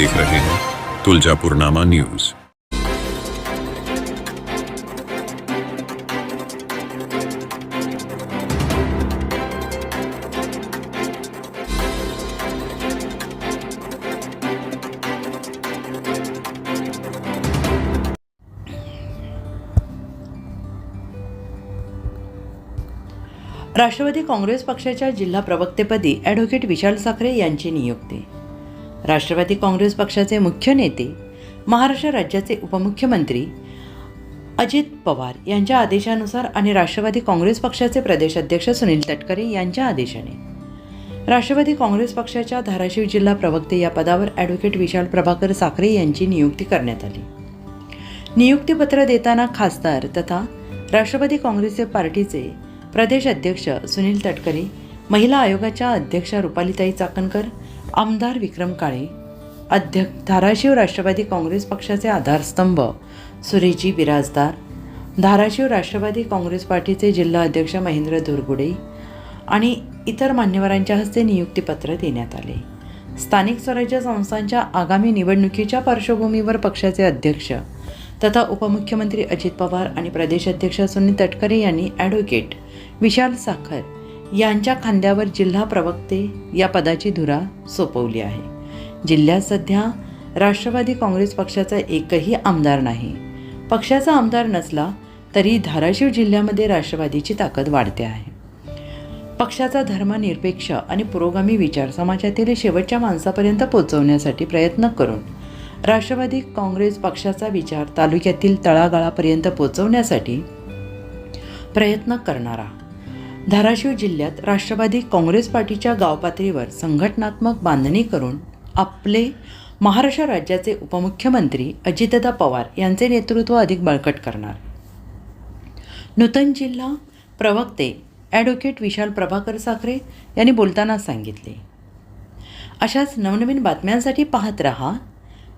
देख रहे हैं। तुलजापुरनामा न्यूज। राष्ट्रवादी काँग्रेस पक्षाच्या जिल्हा प्रवक्तेपदी ॲडव्होकेट विशाल साखरे यांची नियुक्ती. राष्ट्रवादी काँग्रेस पक्षाचे मुख्य नेते महाराष्ट्र राज्याचे उपमुख्यमंत्री अजित पवार यांच्या आदेशानुसार आणि राष्ट्रवादी काँग्रेस पक्षाचे प्रदेशाध्यक्ष सुनील तटकरे यांच्या आदेशाने. राष्ट्रवादी काँग्रेस पक्षाच्या धाराशिव जिल्हा प्रवक्ते या पदावर ॲडव्होकेट विशाल प्रभाकर साखरे यांची नियुक्ती करण्यात आली. नियुक्तीपत्र देताना खासदार तथा राष्ट्रवादी काँग्रेसचे पार्टीचे प्रदेश अध्यक्ष सुनील तटकरे महिला आयोगाच्या अध्यक्षा रुपालीताई चाकणकर आमदार विक्रम काळे अध्यक्ष धाराशिव राष्ट्रवादी काँग्रेस पक्षाचे आधारस्तंभ सुरेजी बिराजदार धाराशिव राष्ट्रवादी काँग्रेस पार्टीचे जिल्हा अध्यक्ष महेंद्र धुरगुडे आणि इतर मान्यवरांच्या हस्ते नियुक्तीपत्र देण्यात आले. स्थानिक स्वराज्य संस्थांच्या आगामी निवडणुकीच्या पार्श्वभूमीवर पक्षाचे अध्यक्ष तथा उपमुख्यमंत्री अजित पवार आणि प्रदेशाध्यक्ष सुनील तटकरे यांनी ॲडव्होकेट विशाल साखर यांच्या खांद्यावर जिल्हा प्रवक्ते या पदाची धुरा सोपवली आहे. जिल्ह्यात सध्या राष्ट्रवादी काँग्रेस पक्षाचा एकही आमदार नाही. पक्षाचा आमदार नसला तरी धाराशिव जिल्ह्यामध्ये राष्ट्रवादीची ताकद वाढते आहे. पक्षाचा धर्मनिरपेक्ष आणि पुरोगामी विचार समाजातील शेवटच्या माणसापर्यंत पोहोचवण्यासाठी प्रयत्न करून राष्ट्रवादी काँग्रेस पक्षाचा विचार तालुक्यातील तळागाळापर्यंत पोहोचवण्यासाठी प्रयत्न करणारा धाराशिव जिल्ह्यात राष्ट्रवादी काँग्रेस पार्टीच्या गावपातळीवर संघटनात्मक बांधणी करून आपले महाराष्ट्र राज्याचे उपमुख्यमंत्री अजितदा पवार यांचे नेतृत्व अधिक बळकट करणार. नूतन जिल्हा प्रवक्ते ॲडव्होकेट विशाल प्रभाकर साखरे यांनी बोलताना सांगितले. अशाच नवनवीन बातम्यांसाठी पाहत रहा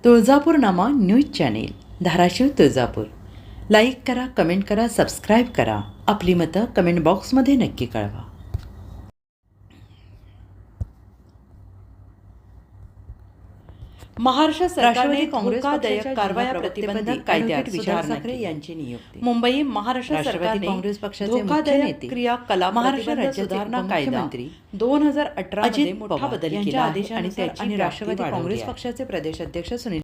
Tuljapur Nama news channel Dharashiv Tuljapur. Like करा कमेंट करा सबस्क्राईब करा. आपली मतं कमेंट बॉक्समध्ये नक्की कळवा. महाराष्ट्र काँग्रेस कारवाया प्रतिबंधक कायद्यात यांची नियुक्ती. मुंबई महाराष्ट्र काँग्रेस पक्षाचे नेते. महाराष्ट्र राज्य सुधारणा कायदा दोन हजार अठरा अजित मोठा बदल केला आदेशानुसार आणि राष्ट्रवादी काँग्रेस पक्षाचे प्रदेशाध्यक्ष सुनील